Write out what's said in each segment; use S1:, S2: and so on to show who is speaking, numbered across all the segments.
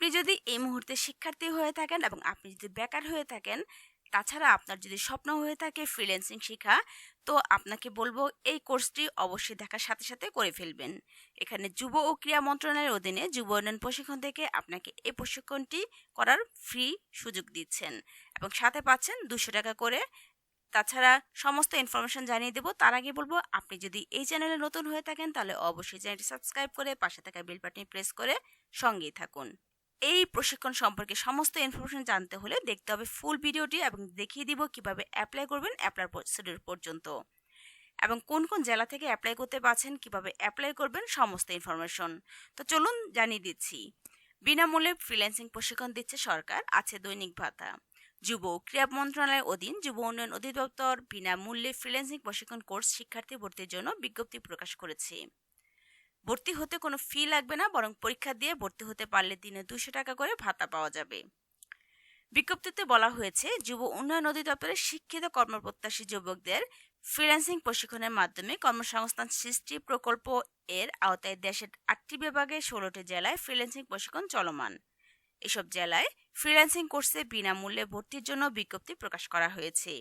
S1: আপনি যদি এই মুহূর্তে শিক্ষার্থী হয়ে থাকেন এবং আপনি যদি বেকার হয়ে থাকেন, তাছাড়া আপনার যদি স্বপ্ন হয়ে থাকে ফ্রিল্যান্সিং শেখা, তো আপনাকে বলব এই কোর্সটি অবশ্যই দেখার সাথে সাথে করে ফেলবেন। এখানে যুব ও ক্রীড়া মন্ত্রণালয়ের অধীনে যুব উন্নয়ন প্রশিক্ষণ থেকে আপনাকে এই প্রশিক্ষণটি করার ফ্রি সুযোগ দিচ্ছেন এবং সাথে পাচ্ছেন দুশো টাকা করে। তাছাড়া সমস্ত ইনফরমেশন জানিয়ে দেবো। তার আগে বলব, আপনি যদি এই চ্যানেলে নতুন হয়ে থাকেন, তাহলে অবশ্যই চ্যানেলটি সাবস্ক্রাইব করে পাশে থাকা বেল বাটনে প্রেস করে সঙ্গেই থাকুন। এই প্রশিক্ষণ সম্পর্কে সমস্ত ইনফরমেশন জানতে হলে দেখতে হবে ফুল ভিডিওটি এবং দেখিয়ে দিব কীভাবে অ্যাপ্লাই করবেন অ্যাপ্লাই প্রসিডিউর পর্যন্ত। এবং কোন কোন জেলা থেকে অ্যাপ্লাই করতে পারছেন, কীভাবে অ্যাপ্লাই করবেন, সমস্ত ইনফরমেশন তো চলুন জানিয়ে দিচ্ছি। বিনামূল্যে ফ্রিল্যান্সিং প্রশিক্ষণ দিচ্ছে সরকার, আছে দৈনিক ভাতা। যুব ও ক্রীড়া মন্ত্রণালয়ের অধীন যুব উন্নয়ন অধিদপ্তর বিনামূল্যে ফ্রিল্যান্সিং প্রশিক্ষণ কোর্স শিক্ষার্থী ভর্তির জন্য বিজ্ঞপ্তি প্রকাশ করেছে। ভর্তি হতে কোনো ফি লাগবে না, বরং পরীক্ষা দিয়ে ভর্তি হতে পারলে দিনে দুশো টাকা করে ভাতা পাওয়া যাবে। বিজ্ঞপ্তিতে বলা হয়েছে, যুব উন্নয়ন অধিদপ্তরের শিক্ষিত কর্মপ্রত্যাশী যুবকদের ফ্রিল্যান্সিং প্রশিক্ষণের মাধ্যমে কর্মসংস্থান সৃষ্টি প্রকল্প এর আওতায় দেশের আটটি বিভাগে ষোলোটি জেলায় ফ্রিল্যান্সিং প্রশিক্ষণ চলমান। এসব জেলায় ফ্রিল্যান্সিং কোর্সে বিনামূল্যে ভর্তির জন্য বিজ্ঞপ্তি প্রকাশ করা হয়েছে।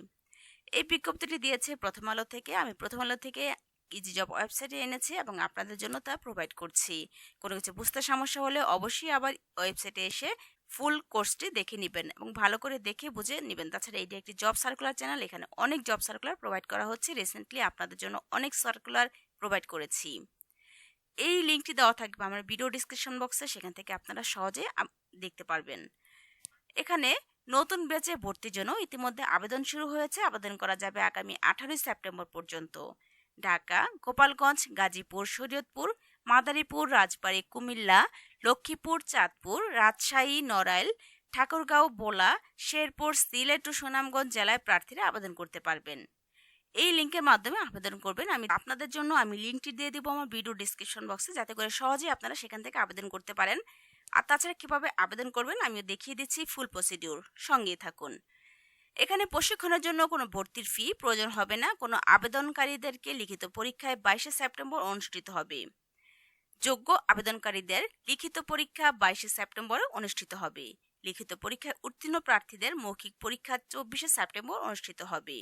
S1: এই বিজ্ঞপ্তিটি দিয়েছে প্রথম আলো থেকে, আমি প্রথম আলো থেকে ইজি জব ওয়েবসাইটে এনেছি এবং আপনাদের জন্য তা প্রোভাইড করছি। কোনো কিছু বুঝতে সমস্যা হলে অবশ্যই আবার ওয়েবসাইটে এসে ফুল কোর্সটি দেখে নেবেন এবং ভালো করে দেখে বুঝে নেবেন। তাছাড়া এটি একটি জব সার্কুলার চ্যানেল এখানে অনেক জব সার্কুলার প্রোভাইড করা হচ্ছে। রিসেন্টলি আপনাদের জন্য অনেক সার্কুলার প্রোভাইড করেছি। এই লিঙ্কটি দেওয়া থাকবে আমার ভিডিও ডিসক্রিপশন বক্সে সেখান থেকে আপনারা সহজে দেখতে পারবেন। এখানে নতুন ব্যাচে ভর্তির জন্য ইতিমধ্যে আবেদন শুরু হয়েছে। আবেদন করা যাবে আগামী আঠারোই সেপ্টেম্বর পর্যন্ত। ঢাকা, গোপালগঞ্জ, গাজীপুর, শরীয়তপুর, মাদারীপুর, রাজবাড়ী, কুমিল্লা, লক্ষ্মীপুর, চাঁদপুর, রাজশাহী, নড়াইল, ঠাকুরগাঁও, বোলা, শেরপুর, সিলেট ও সুনামগঞ্জ জেলায় প্রার্থীরা আবেদন করতে পারবেন। এই লিঙ্কের মাধ্যমে আবেদন করবেন। আমি আপনাদের জন্য আমি লিঙ্কটি দিয়ে দেবো আমার ভিডিও ডিসক্রিপশন বক্সে যাতে করে সহজেই আপনারা সেখান থেকে আবেদন করতে পারেন। আর তাছাড়া কীভাবে আবেদন করবেন, আমিও দেখিয়ে দিচ্ছি ফুল প্রসিডিউর। সঙ্গেই থাকুন। এখানে প্রশিক্ষণের জন্য কোনো ভর্তির ফি প্রয়োজন হবে না। কোনো আবেদনকারীদেরকে লিখিত পরীক্ষায় বাইশে সেপ্টেম্বর অনুষ্ঠিত হবে। যোগ্য আবেদনকারীদের লিখিত পরীক্ষা বাইশে সেপ্টেম্বরে অনুষ্ঠিত হবে। লিখিত পরীক্ষায় উত্তীর্ণ প্রার্থীদের মৌখিক পরীক্ষা চব্বিশে সেপ্টেম্বর অনুষ্ঠিত হবে।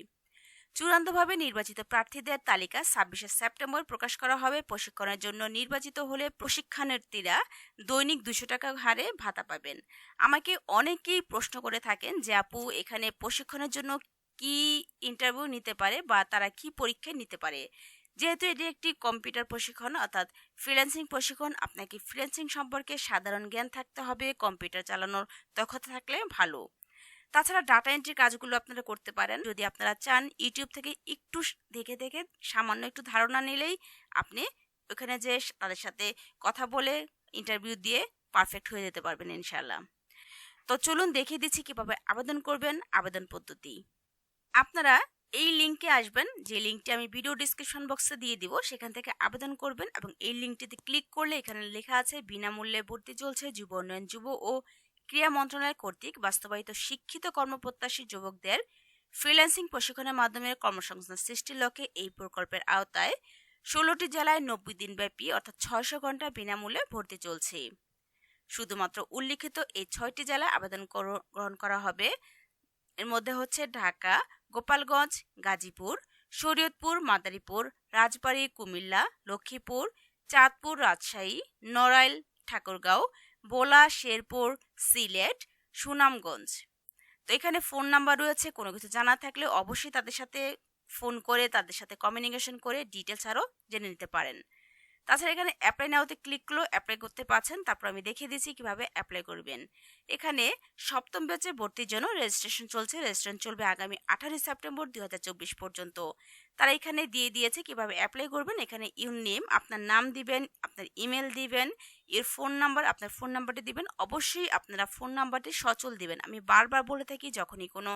S1: চূড়ান্তভাবে নির্বাচিত প্রার্থীদের তালিকা ছাব্বিশে সেপ্টেম্বর প্রকাশ করা হবে। প্রশিক্ষণের জন্য নির্বাচিত হলে প্রশিক্ষণার্থীরা দৈনিক দুশো টাকা হারে ভাতা পাবেন। আমাকে অনেকেই প্রশ্ন করে থাকেন যে, আপু, এখানে প্রশিক্ষণের জন্য কি ইন্টারভিউ নিতে পারে বা তারা কি পরীক্ষা নিতে পারে? যেহেতু এটি একটি কম্পিউটার প্রশিক্ষণ, অর্থাৎ ফ্রিল্যান্সিং প্রশিক্ষণ, আপনাকে ফ্রিল্যান্সিং সম্পর্কে সাধারণ জ্ঞান থাকতে হবে কম্পিউটার চালানোর দক্ষতা থাকলে ভালো। তাছাড়া ডাটা এন্ট্রির কাজগুলো আপনারা করতে পারেন। যদি আপনারা চান ইউটিউব থেকে একটু দেখে দেখে সামান্য একটু ধারণা নিলেই আপনি ওখানে যে তাদের সাথে কথা বলে ইন্টারভিউ দিয়ে পারফেক্ট হয়ে যেতে পারবেন ইনশাল্লাহ তো চলুন দেখিয়ে দিচ্ছি কীভাবে আবেদন করবেন আবেদন পদ্ধতি। আপনারা এই লিঙ্কে আসবেন, যে লিঙ্কটি আমি ভিডিও ডিসক্রিপশন বক্সে দিয়ে দিব, সেখান থেকে আবেদন করবেন এবং এই লিঙ্কটিতে ক্লিক করলে এখানে লেখা আছে, বিনামূল্যে ভর্তি চলছে, যুব উন্নয়ন, যুব ও ক্রীড়া মন্ত্রণালয় কর্তৃক বাস্তবায়িত শিক্ষিত কর্মপ্রত্যাশী যুবকদের ফ্রিল্যান্সিং প্রশিক্ষণের মাধ্যমে কর্মসংস্থান সৃষ্টির লক্ষ্যে এই প্রকল্পের আওতায় ষোলোটি জেলায় নব্বই দিনব্যাপী অর্থাৎ ছয়শো ঘণ্টা বিনামূল্যে ভর্তি চলছে। শুধুমাত্র উল্লিখিত এই ছয়টি জেলায় আবেদন গ্রহণ করা হবে। এর মধ্যে হচ্ছে ঢাকা, গোপালগঞ্জ, গাজীপুর, শরীয়তপুর, মাদারীপুর, রাজবাড়ী, কুমিল্লা, লক্ষ্মীপুর, চাঁদপুর, রাজশাহী, নড়াইল, ঠাকুরগাঁও বোলা, শেরপুর, সিলেট, সুনামগঞ্জ। তো এখানে ফোন নাম্বার রয়েছে, কোনো কিছু জানা থাকলে অবশ্যই তাদের সাথে ফোন করে, তাদের সাথে কমিউনিকেশন করে ডিটেলস আরও জেনে নিতে পারেন। তাছাড়া এখানে অ্যাপ্লাই নাওতে ক্লিক করলেও অ্যাপ্লাই করতে পারছেন। তারপর আমি দেখিয়ে দিচ্ছি কীভাবে অ্যাপ্লাই করবেন। এখানে সপ্তম ব্যাচে ভর্তির জন্য রেজিস্ট্রেশন চলছে। রেজিস্ট্রেশন চলবে আগামী আঠারোই সেপ্টেম্বর দু হাজার চব্বিশ পর্যন্ত। তারা এখানে দিয়ে দিয়েছে কীভাবে অ্যাপ্লাই করবেন। এখানে ইউর নেম আপনার নাম দিবেন, আপনার ইমেল দিবেন এর ফোন নাম্বার আপনার ফোন নাম্বারটি দিবেন। অবশ্যই আপনারা ফোন নাম্বারটি সচল দিবেন। আমি বারবার বলে থাকি, যখনই কোনো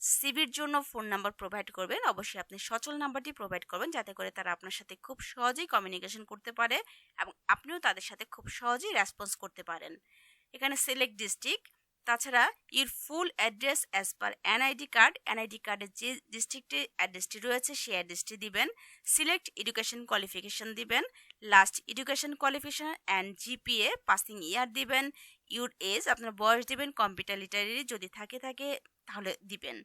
S1: সিভির জন্য ফোন নাম্বার প্রোভাইড করবেন। অবশ্যই আপনি সচল নাম্বারটি প্রোভাইড করবেন, যাতে করে তারা আপনার সাথে খুব সহজেই কমিউনিকেশন করতে পারে এবং আপনিও তাদের সাথে খুব সহজেই রেসপন্স করতে পারেন। এখানে সিলেক্ট ডিস্ট্রিক্ট তাছাড়া your full address as per NID card NID কার্ডের যে ডিস্ট্রিক্টে অ্যাড্রেসটি রয়েছে, সেই অ্যাড্রেসটি দিবেন। সিলেক্ট এডুকেশন কোয়ালিফিকেশন দিবেন last education qualification and GPA passing year দিবেন। ইউর এজ আপনার বয়স দিবেন কম্পিউটার লিটারেরি যদি থাকে থাকে তাহলে দিবেন।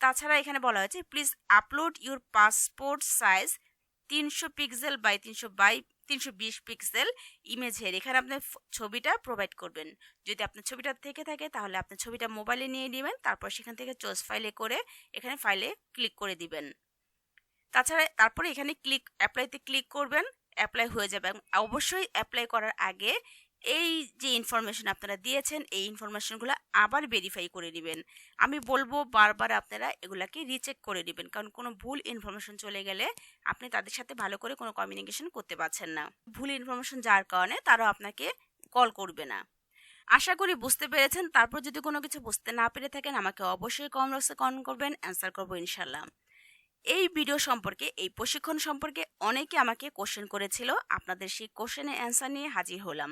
S1: তাছাড়া এখানে বলা হয়েছে please upload your passport size তিনশো পিক্সেল বাই তিনশো বাই তিনশো বিশ পিক্সেল ইমেজের এখানে আপনার ছবিটা প্রোভাইড করবেন। যদি আপনার ছবিটা থেকে থাকে, তাহলে আপনার ছবিটা মোবাইলে নিয়ে নেবেন, তারপর সেখান থেকে চোজ ফাইলে করে এখানে ফাইলে ক্লিক করে দিবেন। তাছাড়া তারপরে এখানে ক্লিক অ্যাপ্লাইতে ক্লিক করবেন অ্যাপ্লাই হয়ে যাবে। অবশ্যই অ্যাপ্লাই করার আগে এই যে ইনফরমেশন আপনারা দিয়েছেন, এই ইনফরমেশনগুলো আবার ভেরিফাই করে নেবেন। আমি বলব বারবার আপনারা এগুলাকে রিচেক করে নেবেন, কারণ কোনো ভুল ইনফরমেশন চলে গেলে আপনি তাদের সাথে ভালো করে কোনো কমিউনিকেশন করতে পারছেন না। ভুল ইনফরমেশন যার কারণে তারাও আপনাকে কল করবে না। আশা করি বুঝতে পেরেছেন। তারপর যদি কোনো কিছু বুঝতে না পেরে থাকেন, আমাকে অবশ্যই কম বক্সে কমেন্ট করবেন অ্যান্সার করব ইনশাল্লাহ এই ভিডিও সম্পর্কে, এই প্রশিক্ষণ সম্পর্কে অনেকে আমাকে কোশ্চেন করেছিল। আপনাদের সেই কোশ্চেনের অ্যান্সার নিয়ে হাজির হলাম।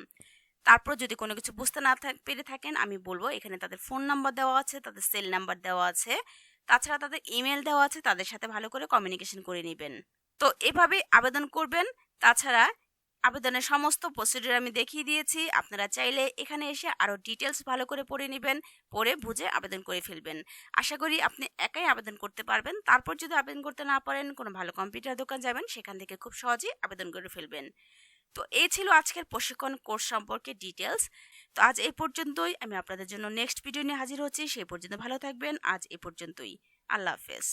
S1: তারপর যদি কোনো কিছু বুঝতে না পেরে থাকেন, আমি বলব এখানে তাদের ফোন নাম্বার দেওয়া আছে, তাদের সেল নাম্বার দেওয়া আছে। তাছাড়া তাদের ইমেল দেওয়া আছে, তাদের সাথে ভালো করে কমিউনিকেশন করে নেবেন। তো এভাবে আবেদন করবেন। তাছাড়া আবেদনের সমস্ত প্রসিডিউর আমি দেখিয়ে দিয়েছি। আপনারা চাইলে এখানে এসে আরও ডিটেলস ভালো করে পড়ে নেবেন, পড়ে বুঝে আবেদন করে ফেলবেন। আশা করি আপনি একাই আবেদন করতে পারবেন। তারপর যদি আবেদন করতে না পারেন, কোনো ভালো কম্পিউটার দোকান যাবেন, সেখান থেকে খুব সহজেই আবেদন করে ফেলবেন। তো এই ছিল আজকের প্রশিক্ষণ কোর্স সম্পর্কে ডিটেলস তো আজ এই পর্যন্তই। আমি আপনাদের জন্য নেক্সট ভিডিও নিয়ে হাজির হচ্ছি। সেই পর্যন্ত ভালো থাকবেন। আজ এ পর্যন্তই। আল্লাহ হাফেজ।